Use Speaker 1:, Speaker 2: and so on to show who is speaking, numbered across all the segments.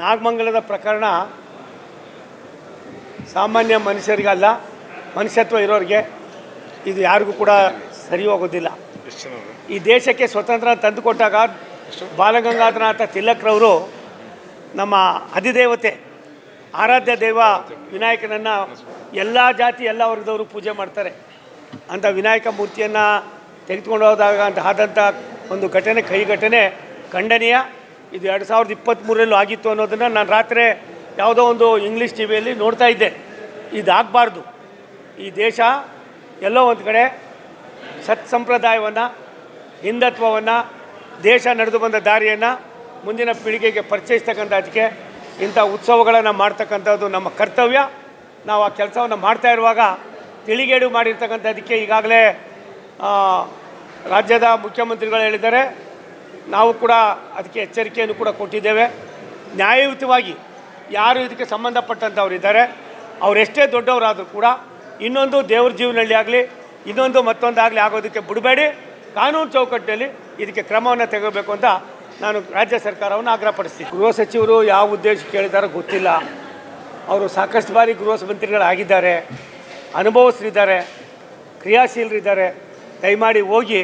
Speaker 1: ನಾಗಮಂಗಲದ ಪ್ರಕರಣ ಸಾಮಾನ್ಯ ಮನುಷ್ಯರಿಗಲ್ಲ, ಮನುಷ್ಯತ್ವ ಇರೋರಿಗೆ ಇದು ಯಾರಿಗೂ ಕೂಡ ಸರಿ ಹೋಗೋದಿಲ್ಲ. ಈ ದೇಶಕ್ಕೆ ಸ್ವತಂತ್ರ ತಂದುಕೊಟ್ಟಾಗ ಬಾಲಗಂಗಾಧರನಾಥ ತಿಲಕ್ರವರು ನಮ್ಮ ಅಧಿದೇವತೆ, ಆರಾಧ್ಯ ದೇವ ವಿನಾಯಕನನ್ನು ಎಲ್ಲ ಜಾತಿ, ಎಲ್ಲ ವರ್ಗದವರು ಪೂಜೆ ಮಾಡ್ತಾರೆ. ಅಂಥ ವಿನಾಯಕ ಮೂರ್ತಿಯನ್ನು ತೆಗೆದುಕೊಂಡು ಹೋದಾಗ ಅಂತ ಆದಂಥ ಒಂದು ಘಟನೆ ಕೈ ಘಟನೆ ಖಂಡನೀಯ. ಇದು ಎರಡು ಸಾವಿರದ ಇಪ್ಪತ್ತ್ಮೂರರಲ್ಲೂ ಆಗಿತ್ತು ಅನ್ನೋದನ್ನು ನಾನು ರಾತ್ರಿ ಯಾವುದೋ ಒಂದು ಇಂಗ್ಲೀಷ್ ಟಿ ವಿಯಲ್ಲಿ ನೋಡ್ತಾ ಇದ್ದೆ. ಇದಾಗಬಾರ್ದು. ಈ ದೇಶ ಎಲ್ಲೋ ಒಂದು ಕಡೆ ಸತ್ ಸಂಪ್ರದಾಯವನ್ನು, ಹಿಂದುತ್ವವನ್ನು, ದೇಶ ನಡೆದು ಬಂದ ದಾರಿಯನ್ನು ಮುಂದಿನ ಪೀಳಿಗೆಗೆ ಪರಿಚಯಿಸ್ತಕ್ಕಂಥದ್ದಕ್ಕೆ ಇಂಥ ಉತ್ಸವಗಳನ್ನು ಮಾಡ್ತಕ್ಕಂಥದ್ದು ನಮ್ಮ ಕರ್ತವ್ಯ. ನಾವು ಆ ಕೆಲಸವನ್ನು ಮಾಡ್ತಾ ಇರುವಾಗ ತಿಳಿಗೇಡು ಮಾಡಿರ್ತಕ್ಕಂಥದ್ದಕ್ಕೆ ಈಗಾಗಲೇ ರಾಜ್ಯದ ಮುಖ್ಯಮಂತ್ರಿಗಳು ಹೇಳಿದ್ದಾರೆ. ನಾವು ಕೂಡ ಅದಕ್ಕೆ ಎಚ್ಚರಿಕೆಯನ್ನು ಕೂಡ ಕೊಟ್ಟಿದ್ದೇವೆ. ನ್ಯಾಯಯುತವಾಗಿ ಯಾರು ಇದಕ್ಕೆ ಸಂಬಂಧಪಟ್ಟಂಥವ್ರು ಇದ್ದಾರೆ ಅವರೆಷ್ಟೇ ದೊಡ್ಡವರಾದರೂ ಕೂಡ ಇನ್ನೊಂದು ದೇವ್ರ ಜೀವನಹಳ್ಳಿ ಆಗಲಿ, ಇನ್ನೊಂದು ಮತ್ತೊಂದಾಗಲಿ ಆಗೋದಕ್ಕೆ ಬಿಡಬೇಡಿ. ಕಾನೂನು ಚೌಕಟ್ಟಿನಲ್ಲಿ ಇದಕ್ಕೆ ಕ್ರಮವನ್ನು ತೆಗೋಬೇಕು ಅಂತ ನಾನು ರಾಜ್ಯ ಸರ್ಕಾರವನ್ನು ಆಗ್ರಹಪಡಿಸ್ತೀನಿ. ಗೃಹ ಸಚಿವರು ಯಾವ ಉದ್ದೇಶ ಕೇಳಿದಾರೋ ಗೊತ್ತಿಲ್ಲ. ಅವರು ಸಾಕಷ್ಟು ಬಾರಿ ಗೃಹ ಮಂತ್ರಿಗಳಾಗಿದ್ದಾರೆ ಅನುಭವಸ್ಥರಿದ್ದಾರೆ, ಕ್ರಿಯಾಶೀಲರಿದ್ದಾರೆ. ದಯಮಾಡಿ ಹೋಗಿ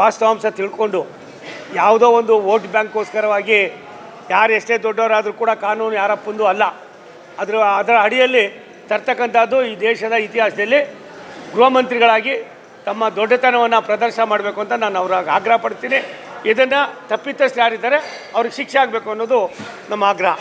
Speaker 1: ವಾಸ್ತವಾಂಶ ತಿಳ್ಕೊಂಡು ಯಾವುದೋ ಒಂದು ವೋಟ್ ಬ್ಯಾಂಕ್ಗೋಸ್ಕರವಾಗಿ ಯಾರು ಎಷ್ಟೇ ದೊಡ್ಡವರಾದರೂ ಕೂಡ ಕಾನೂನು ಯಾರಪ್ಪಂದು ಅಲ್ಲ. ಅದರ ಅದರ ಅಡಿಯಲ್ಲಿ ತರ್ತಕ್ಕಂಥದ್ದು ಈ ದೇಶದ ಇತಿಹಾಸದಲ್ಲಿ ಗೃಹ ಮಂತ್ರಿಗಳಾಗಿ ತಮ್ಮ ದೊಡ್ಡತನವನ್ನು ಪ್ರದರ್ಶನ ಮಾಡಬೇಕು ಅಂತ ನಾನು ಅವ್ರಿಗೆ ಆಗ್ರಹ ಪಡ್ತೀನಿ. ಇದನ್ನು ತಪ್ಪಿತಸ್ಥರು ಯಾರಿದ್ದಾರೆ, ಅವ್ರಿಗೆ ಶಿಕ್ಷೆ ಆಗಬೇಕು ಅನ್ನೋದು ನಮ್ಮ ಆಗ್ರಹ.